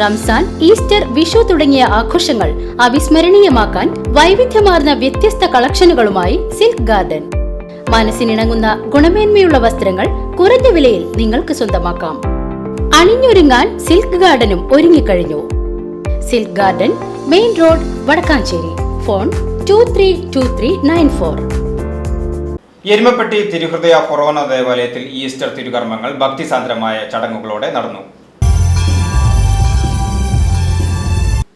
Ramzan Easter Vishu തുടങ്ങിയ ആഘോഷങ്ങൾ അവിസ്മരണീയമാക്കാൻ വൈവിധ്യമാർന്ന വ്യത്യസ്ത കളക്ഷനുകളുമായി സിൽക്ക് ഗാർഡൻ. മനസ്സിനിണങ്ങുന്ന ഗുണമേന്മയുള്ള വസ്ത്രങ്ങൾ കുറഞ്ഞ വിലയിൽ നിങ്ങൾക്ക് സ്വന്തമാക്കാം. അണിഞ്ഞൊരുങ്ങാൻ സിൽക്ക് ഗാർഡനും ഒരുങ്ങിക്കഴിഞ്ഞു. Silk garden main road Vadakkanchery. Phone two three two three nine four Erumapetty തിരുഹൃദയ ഫൊറോന ദേവാലയത്തിൽ ഈസ്റ്റർ തിരുകർമ്മങ്ങൾ ഭക്തിസാന്ദ്രമായ ചടങ്ങുകളോടെ നടന്നു.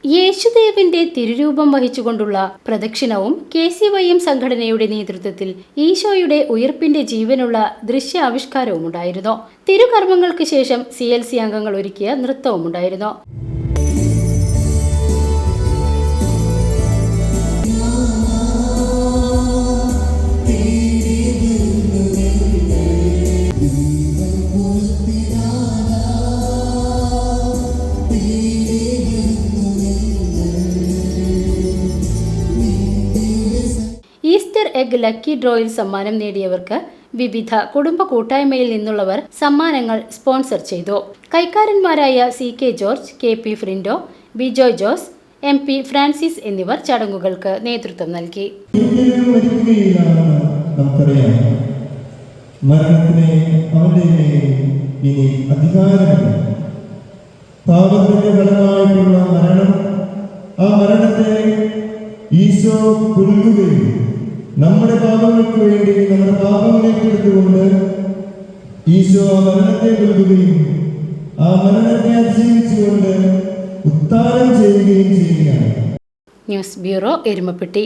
യേശുദേവന്റെ തിരുരൂപം വഹിച്ചുകൊണ്ടുള്ള പ്രദക്ഷിണവും കെ സി വൈ എം സംഘടനയുടെ നേതൃത്വത്തിൽ ഈശോയുടെ ഉയർപ്പിന്റെ ജീവനുള്ള ദൃശ്യാവിഷ്കാരവും ഉണ്ടായിരുന്നു തിരുകർമ്മങ്ങൾക്ക് ശേഷം സി എൽ സി അംഗങ്ങൾ ഒരുക്കിയ നൃത്തവും ഉണ്ടായിരുന്നു എഗ് ലക്കി ഡ്രോയിൽ സമ്മാനം നേടിയവർക്ക് വിവിധ കുടുംബ കൂട്ടായ്മയിൽ നിന്നുള്ളവർ സമ്മാനങ്ങൾ സ്പോൺസർ ചെയ്തു. കൈക്കാരന്മാരായ C K George K P Frindo Bijoy Jose M P Francis എന്നിവർ ചടങ്ങുകൾക്ക് നേതൃത്വം നൽകി. മരണം ആ മരണത്തെ ഈശോ പുൽകുകയും നമ്മുടെ പാപങ്ങൾക്ക് വേണ്ടി നമ്മുടെ പാപങ്ങളെ എടുത്തുകൊണ്ട് ഈശോ ആ മരണത്തെ കൊടുക്കുകയും ആ മരണത്തെ അതിജീവിച്ചുകൊണ്ട് ഉത്താരം ചെയ്യുകയും ചെയ്യുകയാണ്. News bureau Erumapetty.